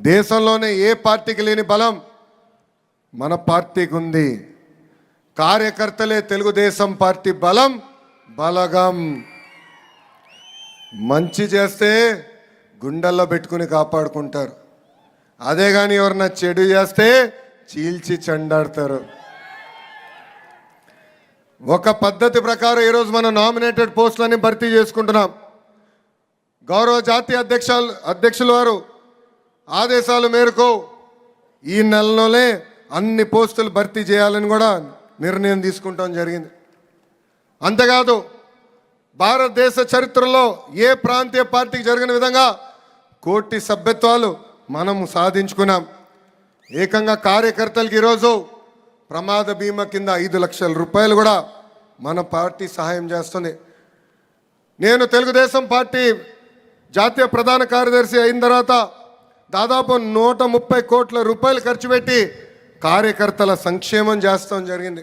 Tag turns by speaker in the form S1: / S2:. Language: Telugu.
S1: దేశంలోనే ఏ పార్టీకి లేని బలం మన పార్టీకి ఉంది. కార్యకర్తలే తెలుగుదేశం పార్టీ బలం బలగం. మంచి చేస్తే గుండెల్లో పెట్టుకుని కాపాడుకుంటారు. అదే కానీ ఎవరన్నా చెడు చేస్తే చీల్చి చెండాడతారు. ఒక పద్ధతి ప్రకారం ఈరోజు మనం నామినేటెడ్ పోస్టులన్నీ భర్తీ చేసుకుంటున్నాం. గౌరవ జాతీయ అధ్యక్ష అధ్యక్షుల వారు ఆదేశాల మేరకు ఈ నెలలోనే అన్ని పోస్టులు భర్తీ చేయాలని కూడా నిర్ణయం తీసుకుంటాం జరిగింది. అంతేకాదు భారతదేశ చరిత్రలో ఏ ప్రాంతీయ పార్టీకి జరిగిన విధంగా కోటి సభ్యత్వాలు మనము సాధించుకున్నాం. ఏకంగా కార్యకర్తలకు ఈరోజు ప్రమాద బీమా కింద ఐదు లక్షల రూపాయలు కూడా మన పార్టీ సహాయం చేస్తుంది. నేను తెలుగుదేశం పార్టీ జాతీయ ప్రధాన కార్యదర్శి అయిన తర్వాత దాదాపు నూట ముప్పై కోట్ల రూపాయలు ఖర్చు పెట్టి కార్యకర్తల సంక్షేమం చేస్తాం జరిగింది.